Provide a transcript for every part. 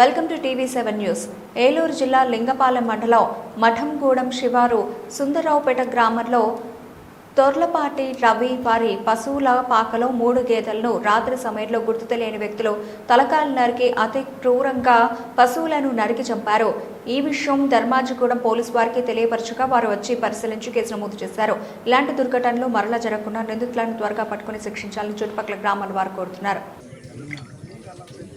Welcome to TV seven news. Eluru జిల్లా లింగపాలెం మండలం మఠంగూడెం శివారు సుందరరావుపేట గ్రామంలో తొర్లపాటి రవి వారి పశువుల పాకలో మూడు గేదెలను రాత్రి సమయంలో గుర్తు తెలియని వ్యక్తులు తలకాయలు నరికి అతి క్రూరంగా పశువులను నరికి చంపారు. ఈ విషయం ధర్మాజిగూడెం పోలీసు వారికి తెలియపరచగా వారు వచ్చి పరిశీలించి కేసు నమోదు చేశారు. ఇలాంటి దుర్ఘటనలు మరలా జరగకుండా నిందితులను త్వరగా పట్టుకుని శిక్షించాలని చుట్టుపక్కల గ్రామాల వారు కోరుతున్నారు.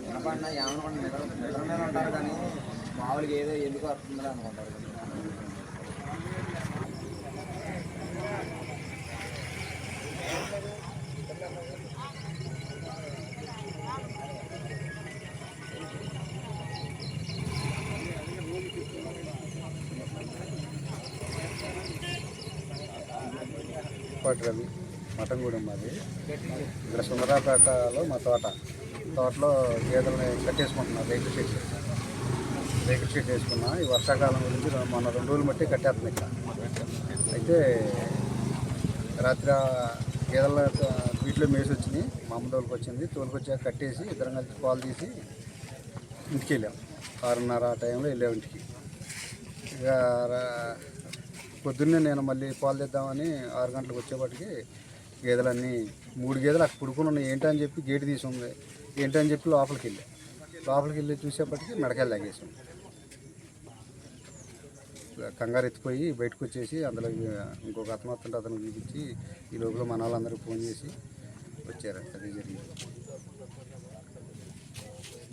వినపడినా ఏమనుకుంటే నిద్ర నిద్రనే ఉంటారు కానీ మామూలుగా ఏదో ఎందుకు వస్తుందని అనుకుంటారు. పాటి రవి మటంగూడెం మాది. ఇక్కడ సుందరాపేటలో మా తోట. తోటలో గేదెలని కట్టేసుకుంటున్నా రేకుల షెడ్. రేకుల షెడ్ వేసుకున్నా ఈ వర్షాకాలం గురించి రెండు- మొన్న రెండు రోజులు బట్టి కట్టేస్తుంది ఇక్కడ. అయితే రాత్రి గేదెల వీటిలో మేసి వచ్చినాయి. మా అమ్మ వచ్చింది. తోలుకొచ్చాక కట్టేసి ఇద్దరం కలిసి పాలు తీసి ఇంటికి వెళ్ళాం. ఆరున్నర ఆ టైంలో వెళ్ళాం ఇంటికి. ఇక రా- పొద్దున్నే నేను మళ్ళీ పాలు తెద్దామని ఆరు గంటలకు వచ్చేపటికి గేదెలన్నీ మూడు గేదెలు అక్కడ పుడుకుని ఉన్నాయి. ఏంటని చెప్పి గేటు తీసి ఉంది. ఏంటని చెప్పి లోపలికి వెళ్ళి. లోపలికి వెళ్ళి చూసేపటికి మెడకాయలు లాగేసాం కంగారు ఎత్తిపోయి బయటకు వచ్చేసి అందులో ఇంకొక అతను అతను చూపించి ఈ లోపల మన వాళ్ళందరూ ఫోన్ చేసి వచ్చారు. అది జరిగింది.